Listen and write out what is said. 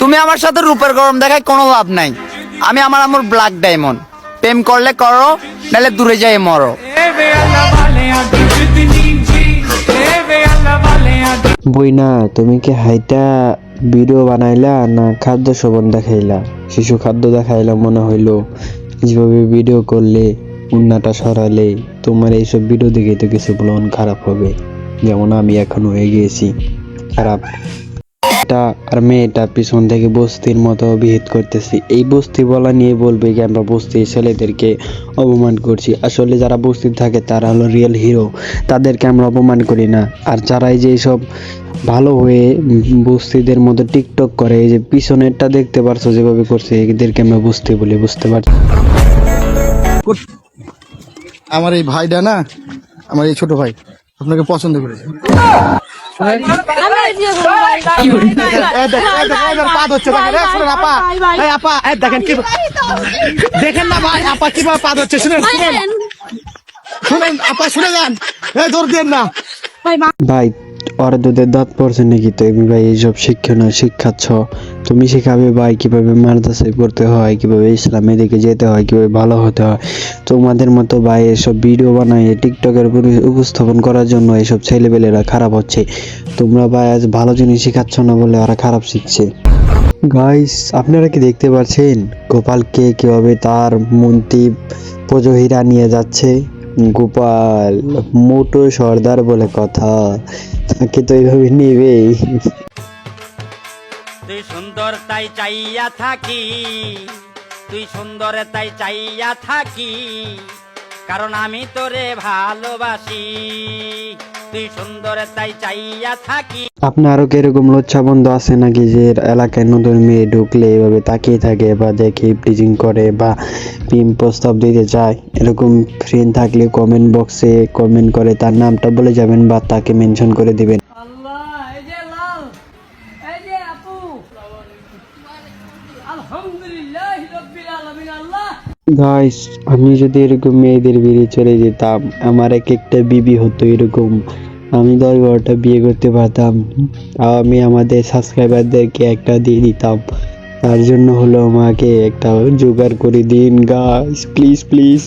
তুমি আমার সাথে রূপের গরম দেখায় কোনো লাভ নাই। আমি আমার আমার ব্ল্যাক ডায়মন্ড প্রেম করলে করো, নাহলে দূরে যাই মরো। বইনা, তুমি কি হাইটা ভিডিও বানাইলা না খাদ্য শোভন দেখাইলা? শিশু খাদ্য দেখাইলা মনে হইল, যেভাবে ভিডিও করলে উন্নাটা সরালে তোমার এইসব ভিডিও দেখে তো কিছু মন খারাপ হবে। যেমন আমি এখন হয়ে খারাপ। এটা আর মেয়েটা পিছন থেকে বস্তির মতো বিহিত করতেছি। এই বস্তি বলা নিয়ে বলবে কি আমরা বস্তির ছেলেদেরকে অপমান করছি। আসলে যারা বস্তির থাকে তারা হলো রিয়েল হিরো তাদেরকে আমরা অপমান করি না। আর যারা এই যে সব ভালো হয়ে বস্তিদের মতো টিকটক করে এই যে পিছনেরটা দেখতে পারছ যেভাবে করছে এদেরকে আমরা বস্তি বলি বুঝতে পারছি? আমার এই ভাইটা না আমার এই ছোট ভাই আপনাকে পছন্দ করেছে। দেখেন, এই দেখেন, এই দেখেন, পা ধরছে, দেখেন, এই শুনেন, আপা, এই আপা, এই দেখেন কি- দেখেন না ভাই আপা কীভাবে পা ধরছে শুনেন। শুনেন শুনেন আপা শুনে যান। এই দেন না। ভাই ওর দুধের দাঁত পড়ছে নাকি তুমি ভাই, এইসব শিক্ষা না শিক্ষাচ্ছ তুমি শেখাবে ভাই কীভাবে মাদ্রাসায় পড়তে হয়, কীভাবে ইসলামের দিকে যেতে হয়, কীভাবে ভালো হতে হয়। তোমাদের মতো ভাই এসব ভিডিও বানায় টিকটকের উপস্থাপন করার জন্য এইসব ছেলেপেলেরা খারাপ হচ্ছে। তোমরা ভাই আজ ভালো জিনিস শেখাচ্ছ না বলে ওরা খারাপ শিখছে। গাইস আপনারা কি দেখতে পাচ্ছেন গোপালকে কীভাবে তার মন্ত্রী প্রজহিরা নিয়ে যাচ্ছে? গোপাল, মোটো সর্দার বলে কথা। তাকে তো এইভাবে নেবেই। তুই সুন্দর তাই চাইয়া থাকি, তুই সুন্দর তাই চাইয়া থাকি, কারণ আমি তোরে ভালোবাসি। তুই সুন্দর তাই চাইয়া থাকি। আপনারও কীরকম লজ্জা বন্ধ আছে নাকি যে এলাকায় নতুন মেয়ে ঢুকলে এভাবে তাকিয়ে থাকে বা দেখে প্রিজিং করে বা প্রেম প্রস্তাব দিতে চায়? এরকম ফ্রেন্ড থাকলে কমেন্ট বক্সে কমেন্ট করে তার নামটা বলে যাবেন বা তাকে মেনশন করে দিবেন। আল্লাহ এই যে লাল এই যে আপু। আলহামদুলিল্লাহ আল্লাহ। গাইস আমি যদি এরকম মেয়েদের বিয়ে চলে যেতাম, আমার এক একটা বিবি হতো এরকম। আমি দশ বারোটা বিয়ে করতে পারতাম। তাও আমি আমাদের সাবস্ক্রাইবারদেরকে একটা দিয়ে দিতাম। তার জন্য হলো আমাকে একটা জোগাড় করে দিন গাইস প্লিজ প্লিজ